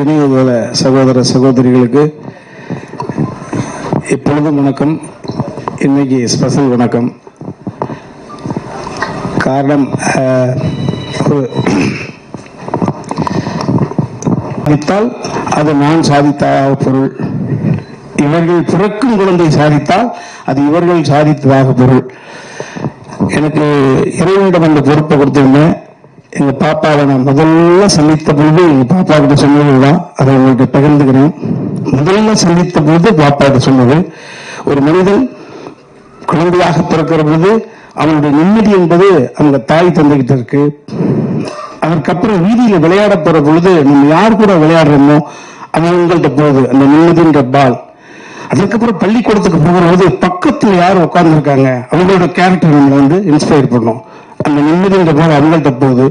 இணையதள சகோதர சகோதரிகளுக்கு இப்பொழுதும் வணக்கம். இன்னைக்கு ஸ்பெஷல் வணக்கம். காரணம் சாதித்தால் அது நான் சாதித்ததாக பொருள். இவர்கள் பிறக்கும் குழந்தை சாதித்தால் அது இவர்கள் சாதித்ததாக பொருள். எனக்கு இறைவனிடம் அந்த பொறுப்பை கொடுத்திருந்தேன். எங்க பாப்பாவை நான் முதல்ல சந்தித்த பொழுது எங்க பாப்பா கிட்ட சொன்னதுதான் அதை உங்கள்கிட்ட பகிர்ந்துக்கிறேன். முதல்ல சந்தித்த பொழுது பாப்பா கிட்ட சொன்னது ஒரு மனிதன் குழந்தையாக பிறக்கிற பொழுது அவனுடைய நிம்மதி என்பது அந்த தாய் தந்துகிட்டு இருக்கு. அதற்கப்புறம் வீதியில விளையாட போற பொழுது நம்ம யார் கூட விளையாடுறோமோ அவங்கள்ட்ட போகுது அந்த நிம்மதின்ற பால். அதுக்கப்புறம் பள்ளிக்கூடத்துக்கு போகும்போது பக்கத்துல யார் உட்கார்ந்துருக்காங்க அவங்களோட கேரக்டர் நம்மளை வந்து இன்ஸ்பயர் பண்ணும். அந்த நிம்மதின்ற பால் அவங்கள்ட்ட போகுது.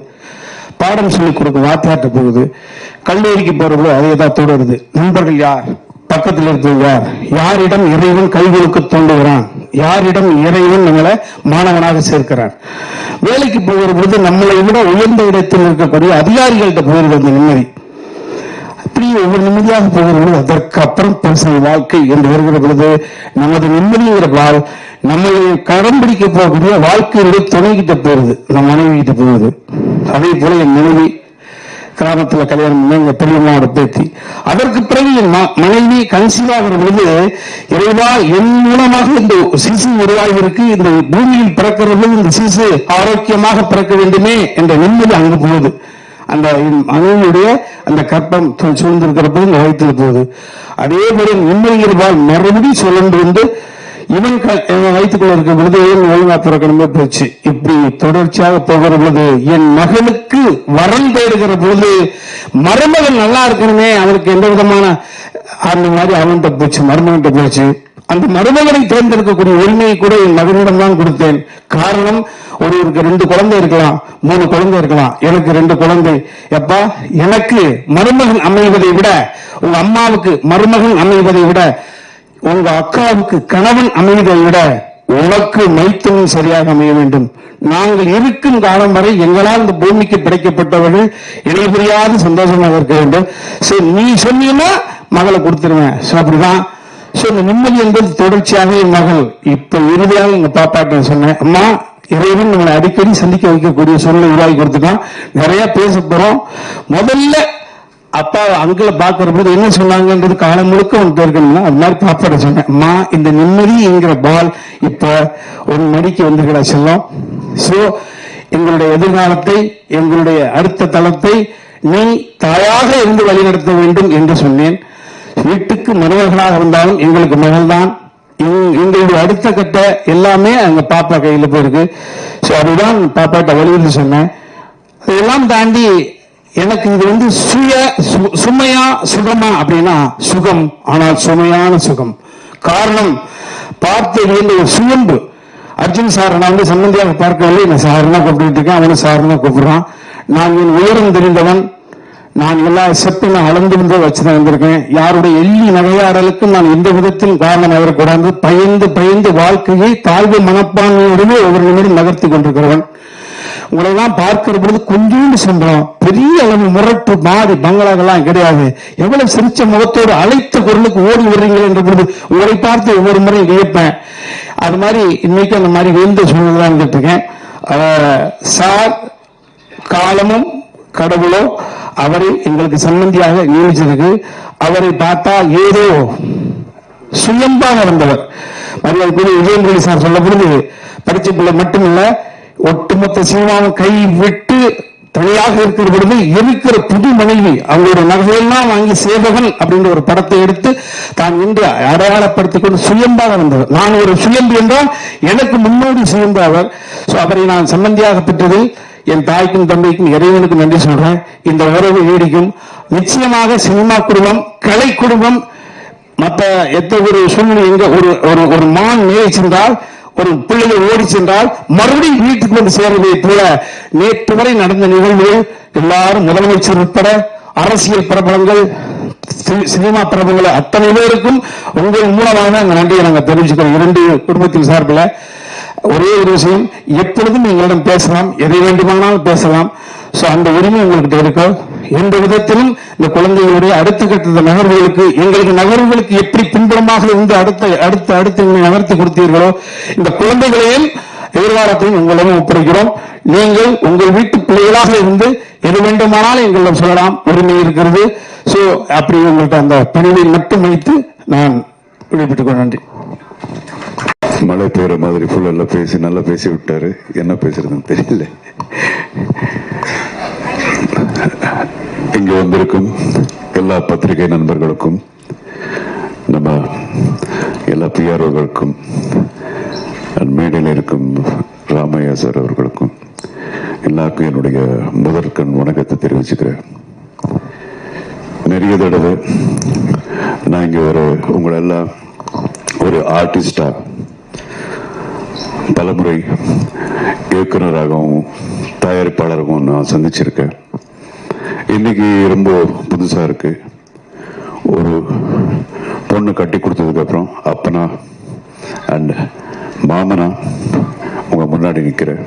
பாடம் சொல்லிக் கொடுக்க வாத்தியார்ட்ட போகுது. கல்லூரிக்கு போறவங்களோ அதே தான் தொடருது. நண்பர்கள் யார்? பக்கத்தில் இருக்கிறது யார்? யாரிடம் இறைவன் கை கொடுக்க தோன்றுகிறான் யாரிடம் இறைவன் நம்மளை மாணவனாக சேர்க்கிறான்? வேலைக்கு போகிற பொழுது நம்மளை விட உயர்ந்த இடத்தில் இருக்கக்கூடிய அதிகாரிகள்கிட்ட போகிறது அந்த நிம்மதி. அப்படி ஒவ்வொரு நிம்மதியாக போகிற பொழுது அதற்கு அப்புறம் வாழ்க்கை என்று வருகிற பொழுது நமது நிம்மதிங்கிற வாழ் நம்மளை கடம் பிடிக்க போகக்கூடிய வாழ்க்கையுடைய துணைகிட்ட போகுது நம்ம மனைவி கிட்ட போகுது. அதே போல என் மனைவி கிராமத்துல கல்யாணம் பண்ண எங்க பெரியம்மாவோட பேத்தி. அதற்கு பிறகு என் மனைவி கன்சீவ் ஆகிற பொழுது இறைவா என் மூலமாக இந்த சிசு உருவாகி இருக்கு இந்த பூமியில் பிறக்கிறது இந்த சிசு ஆரோக்கியமாக பிறக்க வேண்டுமே என்ற நிம்மதி அங்கு போகுது. அந்த என் மனைவியுடைய அந்த கற்பம் சூ- சூழ்ந்திருக்கிற போது இந்த போகுது. அதே போல நிம்மதிங்கிறபால் மறுபடியும் சுழன்று வந்து இவன் க- இவன் பொழுது இவன் ஒழுங்கா பிறக்கணுமே போச்சு. இப்படி தொடர்ச்சியாக போகிற பொழுது என் மகனுக்கு வரம் தேடுகிற பொழுது மருமகன் நல்லா இருக்கணுமே அவனுக்கு எந்த விதமான அந்த மாதிரி அவன்கிட்ட போச்சு மருமகன்கிட்ட போச்சு. அந்த மருமகனை தேர்ந்தெடுக்கக்கூடிய உரிமையை கூட என் மகனிடம் தான் கொடுத்தேன். காரணம் ஒருவருக்கு ரெண்டு குழந்தை இருக்கலாம் மூணு குழந்தை இருக்கலாம். எனக்கு ரெண்டு குழந்தை. எப்பா எனக்கு மருமகன் அமைவதை விட உங்க அம்மாவுக்கு மருமகன் அமைவதை விட உங்க அக்காவுக்கு கணவன் அமைவதை விட உனக்கு மைத்துவம் சரியாக அமைய வேண்டும். நாங்கள் இருக்கும் காலம் வரை எங்களால் இந்த பூமிக்கு பிடிக்கப்பட்டவர்கள் இணை புரியாத சந்தோஷமாக இருக்க வேண்டும். சரி நீ சொன்னீங்கன்னா மகளை கொடுத்துருவேன். அப்படிதான். சோ இந்த நிம்மதி என்பது தொடர்ச்சியாக என் மகள். இப்ப இறுதியாக எங்க பாப்பாட்ட சொன்னேன் அம்மா இறைவன் நம்மளை அடிக்கடி சந்திக்க வைக்கக்கூடிய சூழ்நிலை உருவாக்கி கொடுத்துட்டான். நிறைய பேச போறோம். முதல்ல அப்பா அங்கிள பாக்குற போது என்ன சொன்னாங்கன்றது காலம் முழுக்க உனக்கு இருக்கணும்னா அது மாதிரி பாப்பாட்ட சொன்னேன். மா இந்த நிம்மதி என்கிற பால் இப்ப ஒரு மணிக்கு வந்துகிறா செல்லம். சோ எங்களுடைய எதிர்காலத்தை எங்களுடைய அடுத்த தளத்தை நீ தாயாக இருந்து வழிநடத்த வேண்டும் என்று சொன்னேன். வீட்டுக்கு மருமகளாக இருந்தாலும் எங்களுக்கு மகள்தான். எங்களுடைய அடுத்த கட்ட எல்லாமே அங்க பாப்பா கையில போயிருக்கு. சோ அதுதான் பாப்பாட்ட வழியில் சொன்னேன். அதெல்லாம் தாண்டி எனக்கு இது வந்து சுய சுமையா சுகமா அப்படின்னா சுகம். ஆனால் சுமையான சுகம். காரணம் பார்த்து வியந்த ஒரு சுயம்பு. அர்ஜுன் சார் நான் வந்து சம்பந்தியாக பார்க்கவில்லை. நான் சாருன்னா கூப்பிட்டு இருக்கேன். அவனும் சாருனா கூப்பிடுறான். நான் என் உயரம் தெரிந்தவன். நான் எல்லா செப்பு நான் அளந்து வந்து வச்சுதான் வந்திருக்கேன். யாருடைய எள்ளி நகையாடலுக்கும் நான் எந்த விதத்தில் காரணம் ஆகக்கூடாது பயந்து பயந்து வாழ்க்கையை தாழ்வு மனப்பான்மையோடவே ஒவ்வொரு நிமிடம் நகர்த்தி கொண்டிருக்கிறவன். உங்களெல்லாம் பார்க்கிற பொழுது கொஞ்சோண்டு சம்பளம் பெரிய அளவு முரட்டு மாடு பங்களாக்கெல்லாம் கிடையாது. எவ்வளவு சிரிச்ச முகத்தோடு அழைத்த குரலுக்கு ஓடி விடுறீங்களே என்ற பொழுது உங்களை பார்த்து ஒவ்வொரு முறையும் வியப்பேன். அது மாதிரி இன்னைக்கு அந்த மாதிரி வீழ்ந்த சூழ்நிலை கேட்டிருக்கேன். சார் காலமும் கடவுளோ அவரை எங்களுக்கு சம்பந்தியாக நியமிச்சிருக்கு. அவரை பார்த்தா ஏதோ சுயம்பாக வந்தவர். மரியாதைக்குரிய விஜயமுரளி சார் சொல்ல பொழுது படிச்ச பிள்ளை மட்டுமில்ல ஒட்டுமொத்த சினிமாவும் கை விட்டு தனியாக இருக்கிற பொழுது இருக்கிற புது மனைவி அவங்களுடைய நகையெல்லாம் வாங்கி சேவகன் அப்படின்ற ஒரு படத்தை எடுத்து தான் இன்று அடையாளப்படுத்திக் கொண்டு சுயம்பாக வந்தவர். நான் ஒரு சுயம்பு என்றால் எனக்கு முன்னோடி சுயம்பு அவர். ஸோ அவரை நான் சம்பந்தியாக பெற்றதில் என் தாய்க்கும் தம்பிக்கும் இறைவனுக்கு நன்றி சொல்றேன். இந்த உறவு நீடிக்கும். நிச்சயமாக சினிமா குடும்பம் கலை குடும்பம் மற்ற எத்த ஒரு சூழ்நிலை எங்க ஒரு ஒரு ஒரு மான் மேலே சென்றால் ஒரு பிள்ளைகள் ஓடி சென்றால் மறுபடியும் வீட்டுக்கு வந்து சேர்வதை போல நேற்று வரை நடந்த நிகழ்வுகள் எல்லாரும் முதலமைச்சர் உட்பட அரசியல் பிரபலங்கள் சி- சினிமா பிரபலங்கள் அத்தனை பேருக்கும் உங்கள் மூலமாக நன்றியை நாங்கள் தெரிவிச்சுக்கிறோம். இரண்டு குடும்பத்தின் சார்பில் ஒரே ஒரு விஷயம் எப்பொழுதும் எங்களிடம் பேசலாம் எதை வேண்டுமானாலும் பேசலாம். சோ அந்த உரிமை உங்கள்கிட்ட இருக்கும் எந்த விதத்திலும் இந்த குழந்தைகளுடைய அடுத்த கட்ட நகர்வுகளுக்கு எங்களுக்கு நகர்வுகளுக்கு எப்படி பின்புறமாக இருந்து அடுத்த அடுத்த அடுத்து எங்களை நகர்த்தி கொடுத்தீர்களோ இந்த குழந்தைகளையும் எதிர்காலத்தையும் உங்களிடம் ஒப்படைக்கிறோம் நீங்கள் உங்கள் வீட்டு பிள்ளைகளாக இருந்து எது வேண்டுமானாலும் எங்களிடம் சொல்லலாம் உரிமை இருக்கிறது. சோ அப்படி உங்கள்கிட்ட அந்த பணிவை மட்டும் வைத்து நான் விடைபெற்றுக் கொள்ள நன்றி. மழை பெய்கிற மாதிரி ஃபுல்லாக பேசி நல்லா பேசி விட்டாரு. என்ன பேசுறதுன்னு தெரியல. இங்கே வந்திருக்கும் எல்லா பத்திரிகை நண்பர்களுக்கும் நம்ம எல்லா பிஆர்ஓகளுக்கும் மேடையில் இருக்கும் ராமையா சார் அவர்களுக்கும் எல்லாருக்கும் என்னுடைய முதற்கண் வணக்கத்தை தெரிவிச்சுக்கிறேன். நிறைய தடவை நான் இங்கே ஒரு உங்களெல்லாம் ஒரு ஆர்டிஸ்டாக பலமுறை இயக்குனராகவும் தயாரிப்பாளராகவும் நான் சந்திச்சிருக்கேன். இன்னைக்கு ரொம்ப புதுசாக இருக்கு. ஒரு பொண்ணு கட்டி கொடுத்ததுக்கப்புறம் அப்பனா அண்ட் மாமனா உங்க முன்னாடி நிற்கிறேன்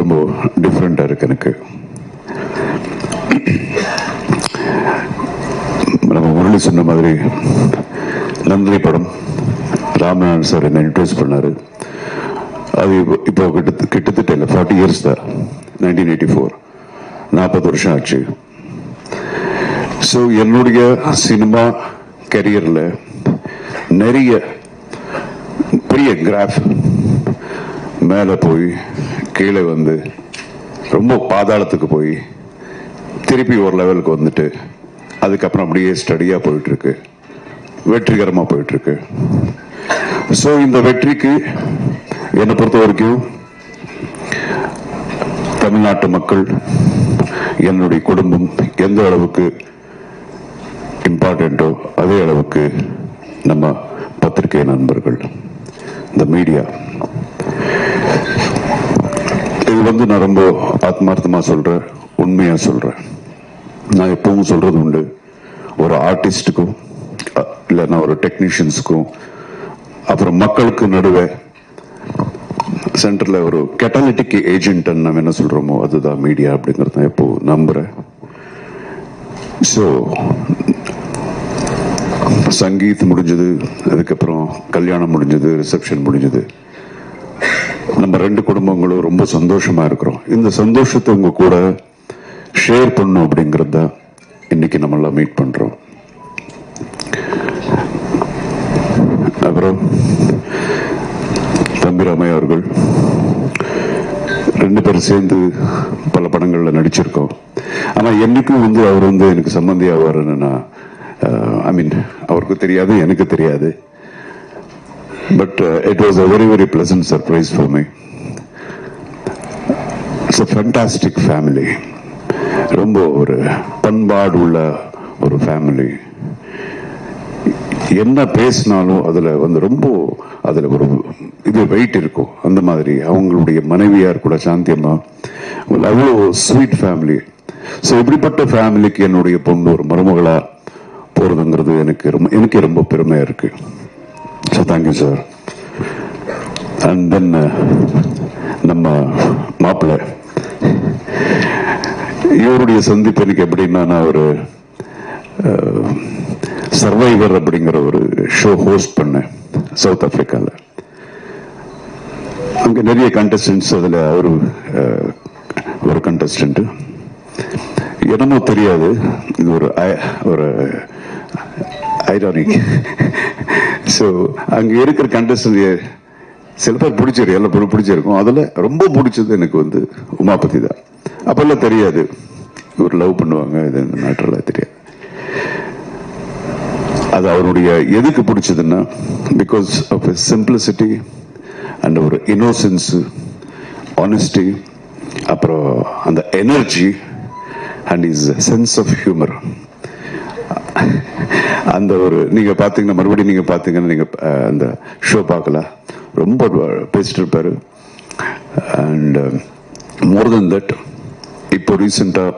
ரொம்ப டிஃப்ரெண்ட்டாக இருக்கு எனக்கு. நம்ம முரளி சொன்ன மாதிரி நந்தினி படம் ராமநாதன் சார் என்ன இன்ட்ரோஸ் பண்ணாரு. அது இப்போ- இப்போ கிட்ட கிட்டத்தட்ட இல்லை ஃபார்ட்டி இயர்ஸ் தான் நைன்டீன் எயிட்டி ஃபோர் நாற்பது வருஷம் ஆச்சு. ஸோ என்னுடைய சினிமா கரியரில் நிறைய பெரிய கிராஃப் மேலே போய் கீழே வந்து ரொம்ப பாதாளத்துக்கு போய் திருப்பி ஒரு லெவலுக்கு வந்துட்டு அதுக்கப்புறம் அப்படியே ஸ்டடியாக போயிட்டுருக்கு வெற்றிகரமாக போயிட்டு இருக்கு. ஸோ இந்த வெற்றிக்கு என்னை பொறுத்த வரைக்கும் தமிழ்நாட்டு மக்கள் என்னுடைய குடும்பம் எந்த அளவுக்கு இம்பார்ட்டண்ட்டோ அதே அளவுக்கு நம்ம பத்திரிகை நண்பர்கள் இந்த மீடியா இது வந்து நான் ரொம்ப ஆத்மார்த்தமாக சொல்கிறேன் உண்மையாக சொல்கிறேன் நான் எப்பவும் சொல்கிறது உண்டு ஒரு ஆர்டிஸ்ட்டுக்கும் இல்லைன்னா ஒரு டெக்னீஷியன்ஸுக்கும் அப்புறம் மக்களுக்கு நடுவே சென்டர்ல ஒரு கெட்டாலிட்டிக் ஏஜென்ட் நம்ம என்ன சொல்றோமோ அதுதான் மீடியா அப்படிங்கிறது தான் எப்போ நம்புறேன். ஸோ சங்கீத் முடிஞ்சது அதுக்கப்புறம் கல்யாணம் முடிஞ்சது ரிசப்ஷன் முடிஞ்சது. நம்ம ரெண்டு குடும்பங்களும் ரொம்ப சந்தோஷமா இருக்கிறோம். இந்த சந்தோஷத்தை உங்க கூட ஷேர் பண்ணும் அப்படிங்கிறது தான் இன்னைக்கு நம்ம மீட் பண்றோம். அப்புறம் தம்பி ராமையா அவர்கள் ரெண்டு பேரும் சேர்ந்து பல படங்கள்ல நடிச்சிருக்கோம். ஆனா என்னைக்கும் வந்து அவர் வந்து எனக்கு சம்பந்தி ஆவாருன்னு நான் ஐ மீன் அவருக்கு தெரியாது எனக்கு தெரியாது. But it was a very very pleasant surprise for me it's a fantastic family ரொம்ப ஒரு பண்பாடு உள்ள ஒரு ஃபேமிலி என்ன பேசினாலும் அதில் வந்து ரொம்ப அதில் ஒரு இது வெயிட் இருக்கும். அந்த மாதிரி அவங்களுடைய மனைவியார் கூட சாந்தியம்மா அவ்வளோ ஸ்வீட் ஃபேமிலி ஸோ இப்படிப்பட்ட ஃபேமிலிக்கு என்னுடைய பொண்ணு ஒரு மருமகளாக போகிறதுங்கிறது எனக்கு ரொம்ப எனக்கு ரொம்ப பெருமையாக இருக்கு. So thank you sir and then நம்ம மாப்பிள்ளை. இவருடைய சந்திப்பு எனக்கு எப்படின்னா நான் ஒரு uh, சர்வைவர் அப்படிங்கிற ஒரு ஷோ ஹோஸ்ட் பண்ணேன் சவுத் ஆஃப்ரிக்காவில் அங்கே நிறைய கண்டஸ்டன்ஸ் அதில் ஒரு ஒரு கண்டஸ்டன்ட் என்னமோ தெரியாது. இது ஒரு ஒரு ஐரானிக் ஸோ அங்கே இருக்கிற கண்டஸ்டன்ட் சில பேர் பிடிச்சிரு எல்லாம் பிடிச்சிருக்கும். அதில் ரொம்ப பிடிச்சது எனக்கு வந்து உமாபதி தான். அப்போல்லாம் தெரியாது. இவர் லவ் பண்ணுவாங்க இது இந்த மேட்டர்லாம் தெரியாது. அது அவருடைய எதுக்கு பிடிச்சதுன்னா பிகாஸ் ஆஃப் சிம்பிளிசிட்டி அண்ட் ஒரு இன்னோசன்ஸு ஆனஸ்டி அப்புறம் அந்த energy and is sense of humour அந்த ஒரு நீங்கள் பார்த்தீங்கன்னா மறுபடியும் நீங்கள் பார்த்தீங்கன்னா நீங்கள் அந்த ஷோ பார்க்கல. ரொம்ப பேசிட்டு இருப்பார். அண்ட் மோர் தென் தட் இப்போ ரீசெண்டாக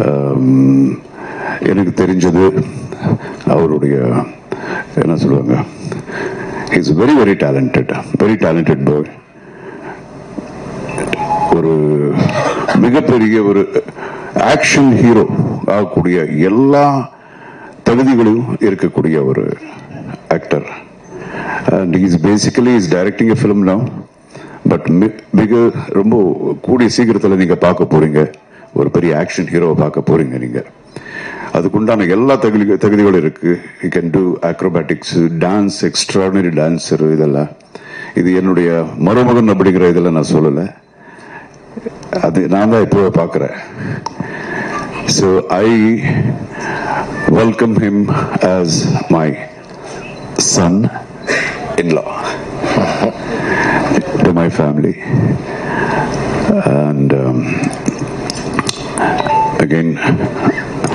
um, எனக்கு தெரிஞ்சது அவருடைய என்ன சொல்லுவாங்க? Is very very talented very talented boy ஒரு மிகப்பெரிய ஒரு ஆக்ஷன் ஹீரோ ஆகக்கூடிய எல்லா தகுதிகளையும் இருக்கக்கூடிய ஒரு actor and is basically is directing a film now but மிக ரொம்ப கூடிய சீக்கிரத்தில் நீங்க பார்க்க போறீங்க. ஒரு பெரிய ஆக்ஷன் ஹீரோவை பார்க்க போறீங்க நீங்க. அதுக்குண்டான எல்லா தகுதி தகுதிகளும் இருக்குது you can do acrobatics dance extraordinary dancer இதெல்லாம். இது என்னுடைய மருமகன் அப்படிங்கிற இதெல்லாம் நான் சொல்லலை. அது நான் தான் இப்போ பார்க்குறேன். So I welcome him as my son in law to my family and again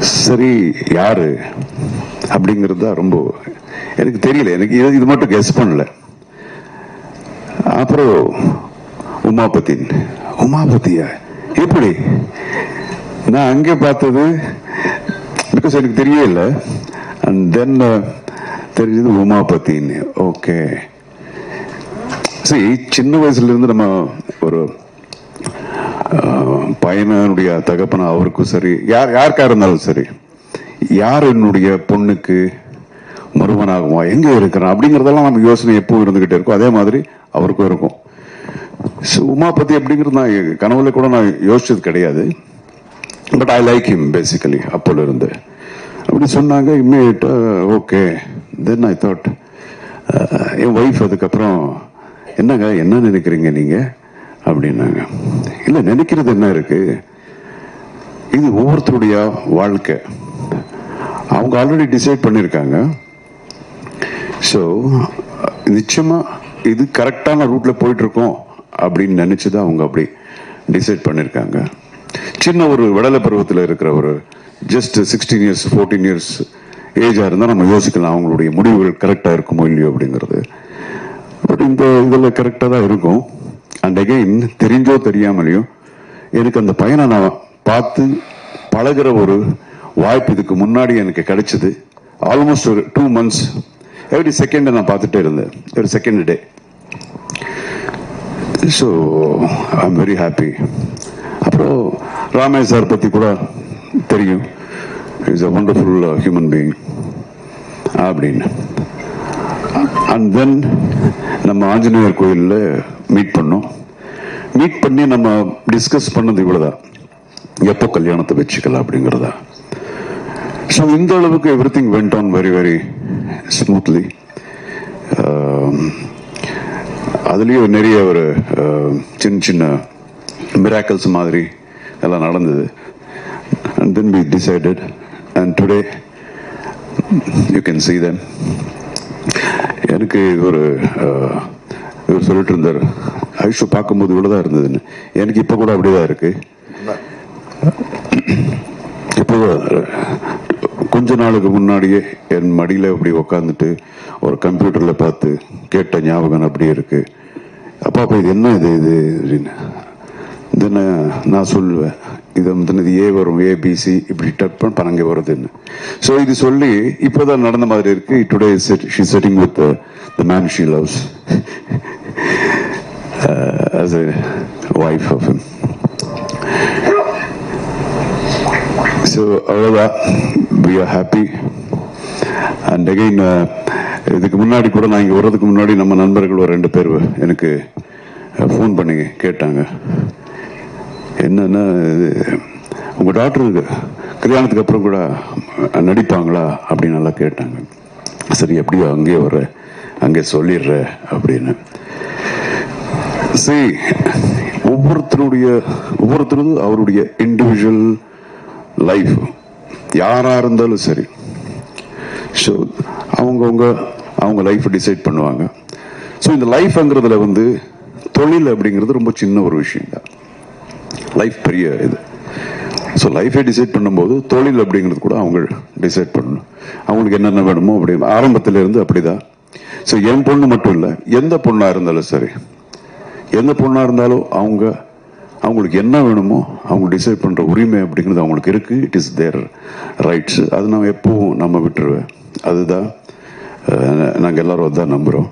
சரி யாரு? அப்படிங்கிறது தான் ரொம்ப எனக்கு தெரியல. எனக்கு இது இது மட்டும் கெஸ் பண்ணல. அப்புறம் உமாபதின் உமாபதியா எப்படி? நான் அங்கே பார்த்தது பிகாஸ் எனக்கு தெரியல அண்ட் தென் தெரிஞ்சது உமாபதின்னு ஓகே சரி சின்ன வயசுலேருந்து நம்ம ஒரு பையனுடைய தகப்பன அவருக்கும் சரி யார் யாருக்கா இருந்தாலும் சரி யார் என்னுடைய பொண்ணுக்கு மருமனாகுமா எங்கே இருக்கிறான் அப்படிங்கிறதெல்லாம் நம்ம யோசனை எப்பவும் இருந்துகிட்டே இருக்கும் அதே மாதிரி அவருக்கும் இருக்கும். ஸோ உமாபதி அப்படிங்கிறது நான் என் கனவுல கூட நான் யோசிச்சது கிடையாது. But I like him basically அப்போல இருந்து. அப்படி சொன்னாங்க இம்மீடியட்டா ஓகே தென் ஐ தாட் என் ஒய்ஃப் அதுக்கப்புறம் என்னங்க என்ன நினைக்கிறீங்க நீங்கள் அப்படின்னாங்க. இல்லை நினைக்கிறது என்ன இருக்கு? இது ஒவ்வொருத்தருடைய வாழ்க்கை. அவங்க ஆல்ரெடி டிசைட் பண்ணியிருக்காங்க ஸோ நிச்சயமாக இது கரெக்டான ரூட்டில் போயிட்டுருக்கோம் அப்படின்னு நினச்சி தான் அவங்க அப்படி டிசைட் பண்ணியிருக்காங்க சின்ன ஒரு விடலை பருவத்தில் இருக்கிற ஒரு just sixteen years fourteen years ஏஜாக இருந்தால் நம்ம யோசிக்கலாம் அவங்களுடைய முடிவுகள் கரெக்டாக இருக்குமோ இல்லையோ அப்படிங்கிறது. பட் இந்த இதில் கரெக்டாக தான் இருக்கும். அண்ட் அகெயின் தெரிஞ்சோ தெரியாமலையும் எனக்கு அந்த பையனை நான் பார்த்து பழகுற ஒரு வாய்ப்பு இதுக்கு முன்னாடி எனக்கு கிடைச்சது. ஆல்மோஸ்ட் ஒரு டூ மந்த்ஸ் எவ்ரி செகண்டை நான் பார்த்துட்டே இருந்தேன். Every second day so I am very happy அப்புறம் ராமே சார் பற்றி கூட தெரியும். Is a wonderful human being அப்படின்னு. அண்ட் தென் நம்ம ஆஞ்சநேயர் கோயிலில் மீட் பண்ணோம். மீட் பண்ணி நம்ம டிஸ்கஸ் பண்ணது இவ்வளோதான் எப்போ கல்யாணத்தை வச்சுக்கலாம் அப்படிங்கிறதா. ஸோ இந்த அளவுக்கு everything went on very very smoothly அதுலேயும் நிறைய ஒரு சின்ன சின்ன மிராக்கல்ஸ் மாதிரி எல்லாம் நடந்தது. And then be decided and today you can see then எனக்கு ஒரு சொல்லிட்டு இருந்தார் ஐஷு பார்க்கும்போது இவ்வளோதான் இருந்ததுன்னு எனக்கு இப்போ கூட அப்படியே தான் இருக்கு இப்போ கொஞ்ச நாளுக்கு முன்னாடியே என் மடியில் அப்படி உக்காந்துட்டு ஒரு கம்ப்யூட்டரில் பார்த்து கேட்ட ஞாபகம் அப்படியே இருக்கு அப்பா அப்போ இது என்ன இது இது அப்படின்னு தென் நான் சொல்லுவேன் இது வந்து இது ஏ வரும் ஏபிசி இப்படி டப் பண்ண பணங்க வருதுன்னு ஸோ இது சொல்லி இப்போ தான் நடந்த மாதிரி இருக்கு. Today she setting with the man she loves as a wife of him. So அவ்வளோதான் we are happy and again இதுக்கு முன்னாடி கூட நான் இங்கே வர்றதுக்கு முன்னாடி நம்ம நண்பர்கள் ஒரு ரெண்டு பேர் எனக்கு uh, ஃபோன் பண்ணி கேட்டாங்க. என்னன்னா இது, உங்கள் டாக்டர் கல்யாணத்துக்கு அப்புறம் கூட நடிப்பாங்களா அப்படின்னு நல்லா கேட்டாங்க. சரி எப்படியோ அங்கேயே வர்ற அங்கே சொல்லிடுற அப்படின்னு. சரி ஒவ்வொருத்தருடைய ஒவ்வொருத்தரும் அவருடைய இண்டிவிஜுவல் லைஃப் யாராக இருந்தாலும் சரி. ஸோ அவங்கவுங்க அவங்க லைஃப்பை டிசைட் பண்ணுவாங்க. ஸோ இந்த லைஃப்ங்கிறதுல வந்து தொழில் அப்படிங்கிறது ரொம்ப சின்ன ஒரு விஷயம் தான் லைஃப் பெரிய இது. ஸோ லைஃபை டிசைட் பண்ணும்போது தொழில் அப்படிங்கிறது கூட அவங்க டிசைட் பண்ணணும். அவங்களுக்கு என்னென்ன வேணுமோ அப்படி ஆரம்பத்திலேருந்து அப்படி அப்படிதான். ஸோ என் பொண்ணு மட்டும் இல்லை எந்த பொண்ணாக இருந்தாலும் சரி எந்த பொண்ணாக இருந்தாலும் அவங்க அவங்களுக்கு என்ன வேணுமோ அவங்க டிசைட் பண்ணுற உரிமை அப்படிங்கிறது அவங்களுக்கு இருக்கு. இட் இஸ் தேர் ரைட்ஸ் அது நான் எப்பவும் நம்ம விட்டுருவேன் அதுதான் நாங்கள் எல்லோரும் அதான் நம்புகிறோம்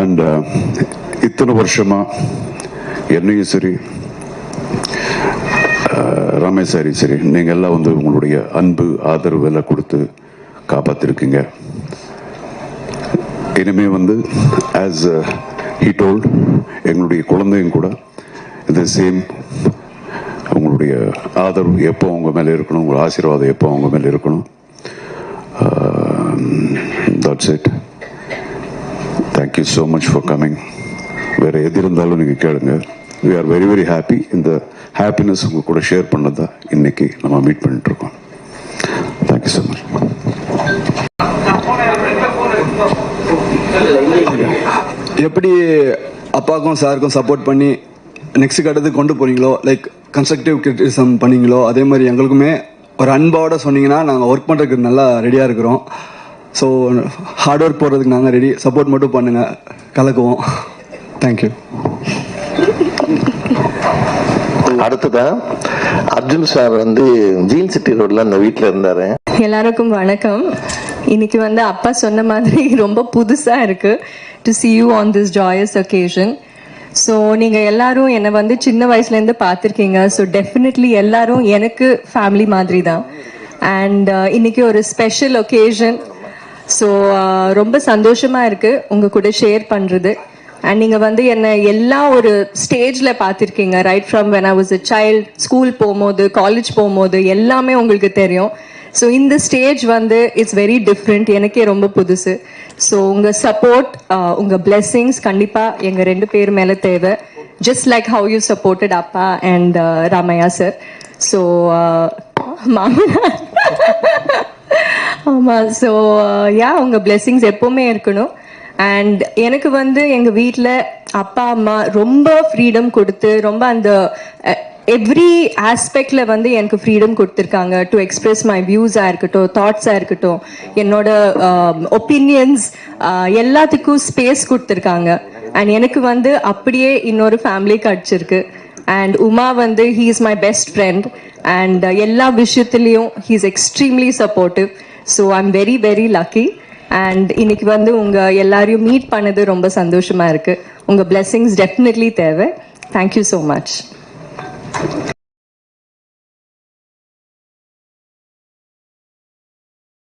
அண்ட் இத்தனை வருஷமாக என்னையும் சரி ரமேஷ் சாரி சரி நீங்கள் எல்லாம் வந்து உங்களுடைய அன்பு ஆதரவு எல்லாம் கொடுத்து காப்பாத்திருக்கீங்க. இனிமே வந்து ஆஸ் ஹி டோல்ட் எங்களுடைய குழந்தையும் கூட இந்த சேம் உங்களுடைய ஆதரவு எப்போ அவங்க மேலே இருக்கணும் உங்கள் ஆசீர்வாதம் எப்போ அவங்க மேலே இருக்கணும் that's it thank you so much for coming வேறு எது இருந்தாலும் நீங்கள் கேளுங்க. We are very very happy இந்த ஹாப்பினஸ் உங்கள் கூட ஷேர் பண்ணதை இன்னைக்கு நம்ம மீட் பண்ணிட்டுருக்கோம் தேங்க்யூ ஸோ மச் எப்படி அப்பாவுக்கும் சாருக்கும் சப்போர்ட் பண்ணி நெக்ஸ்ட் கட்டத்துக்கு கொண்டு போகிறீங்களோ லைக் கன்ஸ்ட்ரக்டிவ் கிரிட்டிசம் பண்ணீங்களோ அதே மாதிரி எங்களுக்குமே ஒரு அன்பாவோட சொன்னீங்கன்னா நாங்கள் ஒர்க் பண்ணுறதுக்கு நல்லா ரெடியாக இருக்கிறோம். ஸோ ஹார்ட் ஒர்க் போடுறதுக்கு நாங்கள் ரெடி சப்போர்ட் மட்டும் பண்ணுங்கள் கலக்குவோம். தேங்க்யூ அடுத்ததா அர்ஜுன் சார் வந்து ஜீன் சிட்டி ரோட்ல அந்த வீட்ல இருந்தாரு. எல்லாருக்கும் வணக்கம். இன்னைக்கு வந்து அப்பா சொன்ன மாதிரி ரொம்ப புதுசா இருக்கு. To see you on this joyous occasion. So நீங்க எல்லாரும் என்னை வந்து சின்ன வயசுல இருந்து பார்த்துருக்கீங்க. ஸோ டெஃபினெட்லி எல்லாரும் எனக்கு ஃபேமிலி மாதிரி தான் அண்ட் இன்னைக்கு ஒரு ஸ்பெஷல் ஒகேஷன் ஸோ ரொம்ப சந்தோஷமா இருக்கு. உங்க கூட ஷேர் பண்றது. அண்ட் நீங்கள் வந்து என்னை எல்லா ஒரு ஸ்டேஜில் பார்த்துருக்கீங்க right from when I was a child school போகும்போது காலேஜ் போகும்போது எல்லாமே உங்களுக்கு தெரியும். ஸோ இந்த ஸ்டேஜ் வந்து இட்ஸ் வெரி டிஃப்ரெண்ட் எனக்கே ரொம்ப புதுசு. ஸோ உங்கள் சப்போர்ட் உங்கள் பிளெஸ்ஸிங்ஸ் கண்டிப்பாக எங்கள் ரெண்டு பேர் மேலே தேவை. Just like how you supported அப்பா அண்ட் ராமையா சார் ஸோ மாமனார் ஆமாம் ஸோ யா உங்கள் பிளெஸிங்ஸ் எப்போவுமே இருக்கணும். அண்ட் எனக்கு வந்து எங்க வீட்டில் அப்பா அம்மா ரொம்ப ஃப்ரீடம் கொடுத்து ரொம்ப அந்த எவ்ரி ஆஸ்பெக்டில் வந்து எனக்கு ஃப்ரீடம் கொடுத்துருக்காங்க. டு எக்ஸ்பிரஸ் மை வியூஸாக இருக்கட்டும் தாட்ஸாக இருக்கட்டும் என்னோட um, ஒப்பீனியன்ஸ் எல்லாத்துக்கும் ஸ்பேஸ் கொடுத்துருக்காங்க. அண்ட் எனக்கு வந்து அப்படியே இன்னொரு ஃபேமிலி கிடச்சிருக்கு. அண்ட் உமா வந்து he is my best friend and எல்லா விஷயத்துலேயும் he is extremely supportive so I am very very lucky and இன்னைக்கு வந்து உங்கள் எல்லாரையும் மீட் பண்ணது ரொம்ப சந்தோஷமாக இருக்குது உங்கள் பிளெஸ்ஸிங்ஸ் டெஃபினெட்லி தேவை. Thank you so much